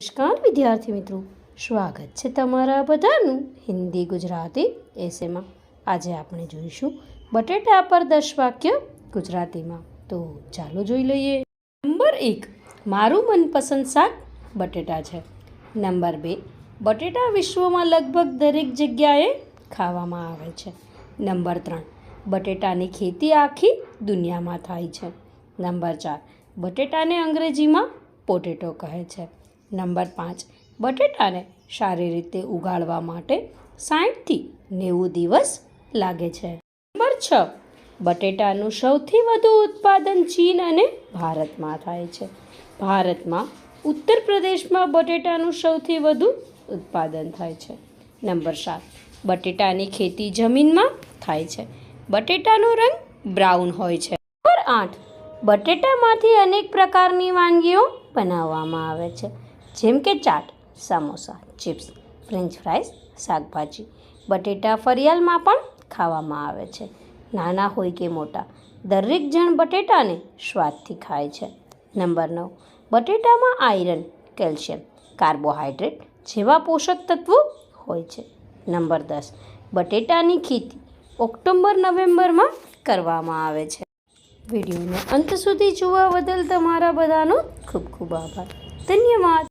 નમસ્કાર, વિદ્યાર્થી મિત્રો. સ્વાગત છે તમારા બધાનું હિન્દી ગુજરાતી એસેમાં. આજે આપણે જોઈશું બટેટા પર દસ વાક્ય ગુજરાતીમાં. તો ચાલો જોઈ લઈએ. નંબર એક, મારું મનપસંદ શાક બટેટા છે. નંબર બે, બટેટા વિશ્વમાં લગભગ દરેક જગ્યાએ ખાવામાં આવે છે. નંબર ત્રણ, બટેટાની ખેતી આખી દુનિયામાં થાય છે. નંબર ચાર, બટેટાને અંગ્રેજીમાં પોટેટો કહે છે. નંબર પાંચ, બટેટાને સારી રીતે ઉગાડવા માટે સાઠથી નેવું દિવસ લાગે છે. નંબર છ, બટેટાનું સૌથી વધુ ઉત્પાદન ચીન અને ભારતમાં થાય છે. ભારતમાં ઉત્તર પ્રદેશમાં બટેટાનું સૌથી વધુ ઉત્પાદન થાય છે. નંબર સાત, બટેટાની ખેતી જમીનમાં થાય છે. બટેટાનો રંગ બ્રાઉન હોય છે. નંબર આઠ, બટેટામાંથી અનેક પ્રકારની વાનગીઓ બનાવવામાં આવે છે. જેમ કે chaat, samosa, chips, French fries, શાકભાજી. બટેટા ફરિયાલમાં પણ ખાવામાં આવે છે. નાના હોય કે મોટા, દરેક જણ બટેટાને સ્વાદથી ખાય છે. નંબર નવ, બટેટામાં આયરન, કેલ્શિયમ, કાર્બોહાઈડ્રેટ જેવા પોષક તત્વો હોય છે. નંબર દસ, બટેટાની ખેતી ઓક્ટોબર, નવેમ્બરમાં કરવામાં આવે છે. વિડીયોને અંત સુધી જોવા બદલ તમારા બધાનો ખૂબ ખૂબ આભાર. ધન્યવાદ.